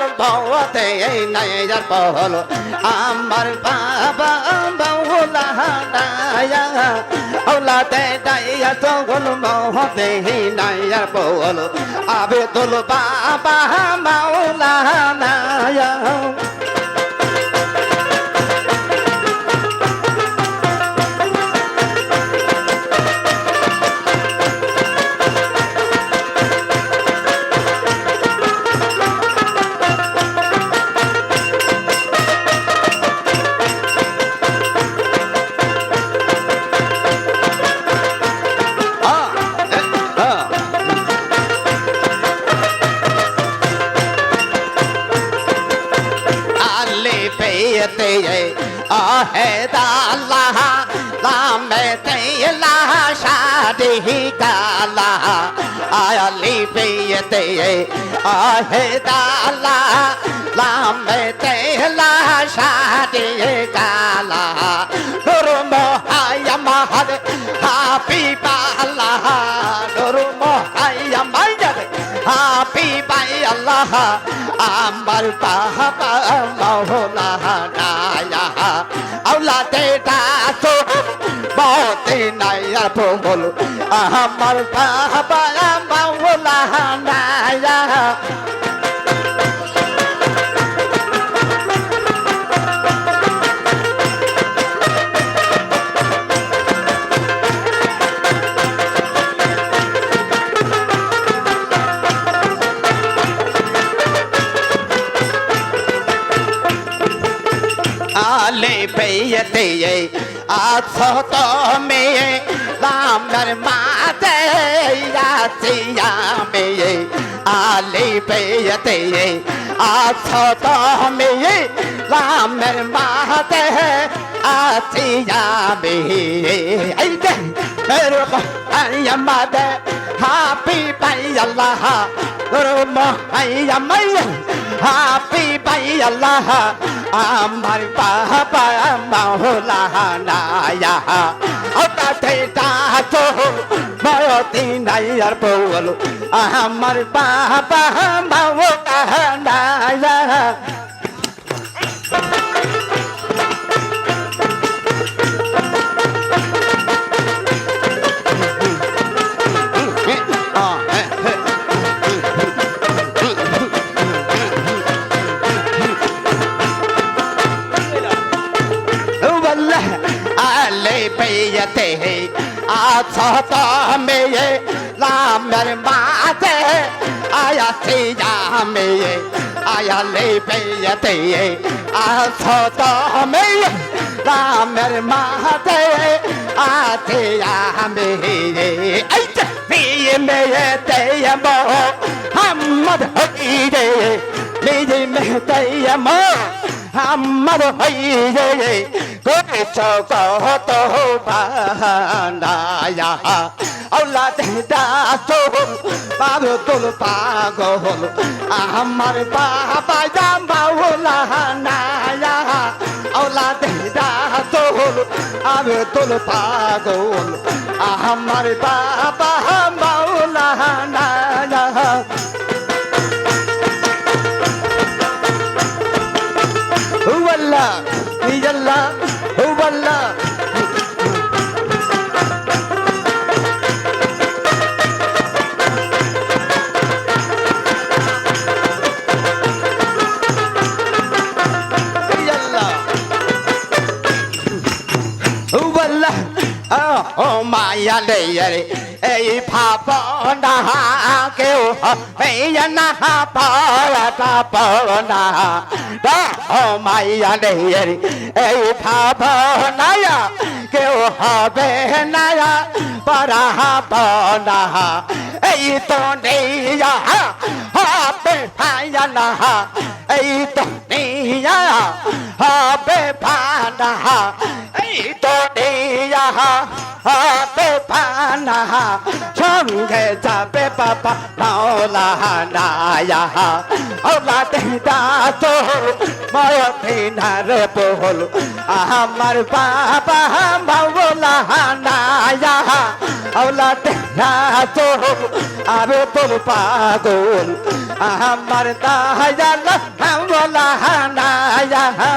সকল ভবতে নাই আর বল আমার বাবা বাউলা নায়া ওলাতে ডাইয়া সকল ভবতে নাই আর বল আবে তোল বাবা মাওলা নায়া শাদি কালা আলি পেতে আহে দাল্লা লামে তেলা শাদি কালা। নুর মহায়া মহাদ হাপি পালা, নুর মহায়া মাইয়াদ হাপি পাই আল্লাহ, আমার বাবা মৌলা বতে নাইয়া বল আমার বাবা মৌলা নায়া আলে পেয়েতে আছো তো মেয়ে রামের মাতে আসিয়া মেয়ে আলে পেয়েতে আছো তো মেয়ে রামের মাতে আসিয়া মেয়ে এই দে মেরে মাদে হাপি পাই আল্লাহ রুম আইয়া মাইয়া হাপি পাই আল্লাহ আমার বাবা মাওলা নায়া ওটাতে বয়তি নাই আর বলো আমার বাবা মাওলা 라면마세 아야 시야메 아야 레베야테 아서도메 라면마세 아세야메 아이자 미메테야모 함마드 허이데 미메테야모 함마드 허이데 고쳐고도 반다야 আল্লাহ দাস পাগল পাগল। আমার বাবা আল্লাহ দাস আমি তোল পাগল আমার বাবা মাওলা মায়া রে এই ভাবনা কেউ মেয়া না পাওয়াটা পাওনা ও মায়া রে এই ভাবনা কেউ হবে না পারা পাওনা এই তো নেইয়া হবে ভাইয়া না এই তো নেইয়া হবে ভানা এই তো নেই হবে পানা সঙ্গে যাবে বাবা মাওলানা ওলাতে দাতো ময়দিনার বহল আমার বাবা মাওলানা ওলাতে দাতো আরে তোর পাগল আমার দায়াল মাওলানা ও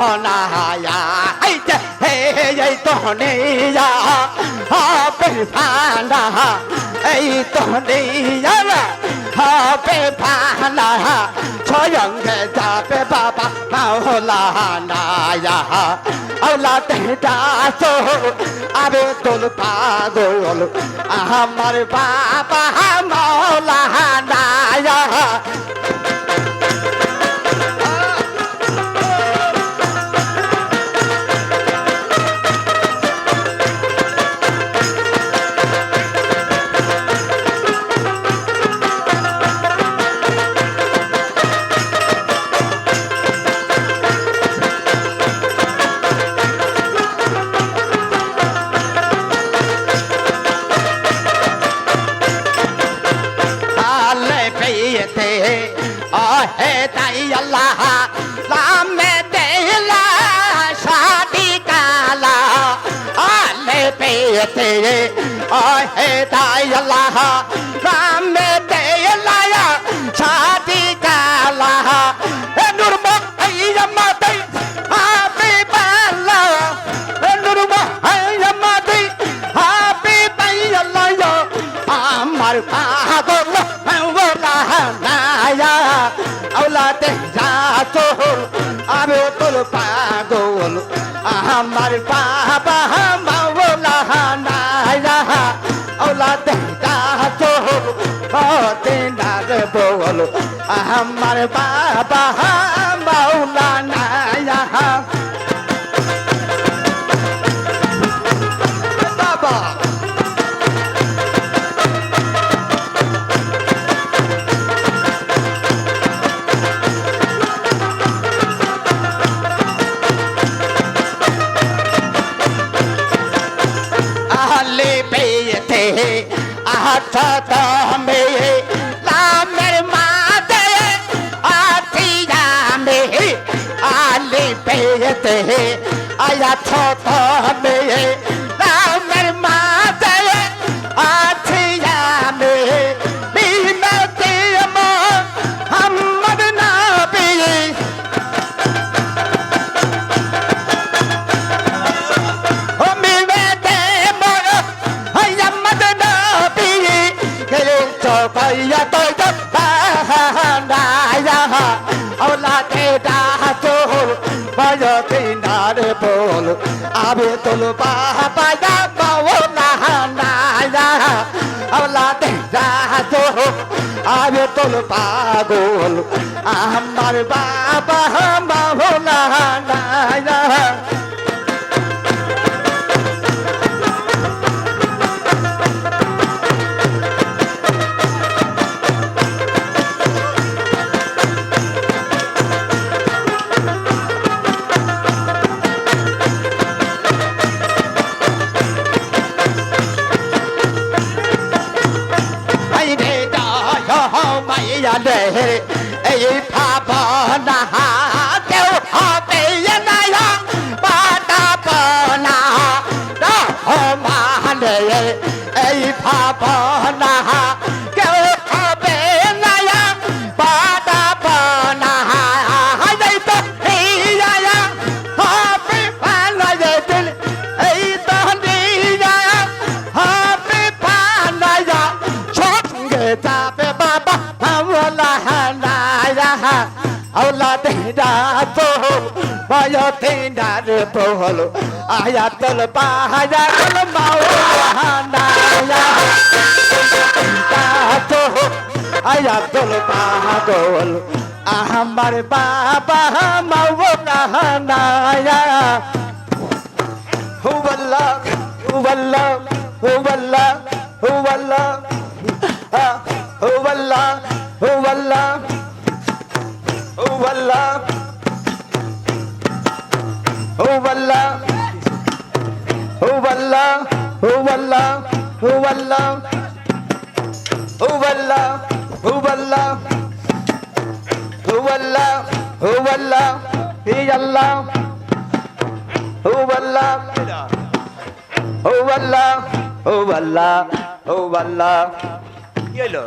পহনায়া এই যে হে এই তো নিয়া হবে ফানা এই তো নিয়া হবে ফানা স্বয়ংকে যাবে আমার বাবা মাওলানা আলে তাই আল্লাহ লামে দেলা শাদি কালা এ নুরম আইয়ামা তাই হাবি বাল্লা এ নুরম আইয়ামা তাই হাবি বাল্লা আমার পাগল মাওলানা আওলাতে যাতো আমি তোর পাগল আমার বাবা আমার বাবা মাওলানা বাবা। আহলে পেয়েতে আহত মে পেয়েতে আয়াত মে লামের বয়তে নার বল। আবে তোল বাবা, যা বাওলা নায়া ওলাতে ডাতো আবে তোল পাগল। আমার বাবা বাওলা না গল্প হলো আয়াতল পাহাজাল মাওলানা আয়াতল পাহাগল আমার বাবা মাওলানা হুবল্লা হুবল্লা হুবল্লা হুবল্লা হুবল্লা হুবল্লা হুবল্লা ও আল্লাহ ও আল্লাহ ও আল্লাহ ও আল্লাহ ও আল্লাহ ও আল্লাহ ও আল্লাহ ও আল্লাহ হে আল্লাহ ও আল্লাহ ও আল্লাহ ও আল্লাহ ও আল্লাহ কি হলো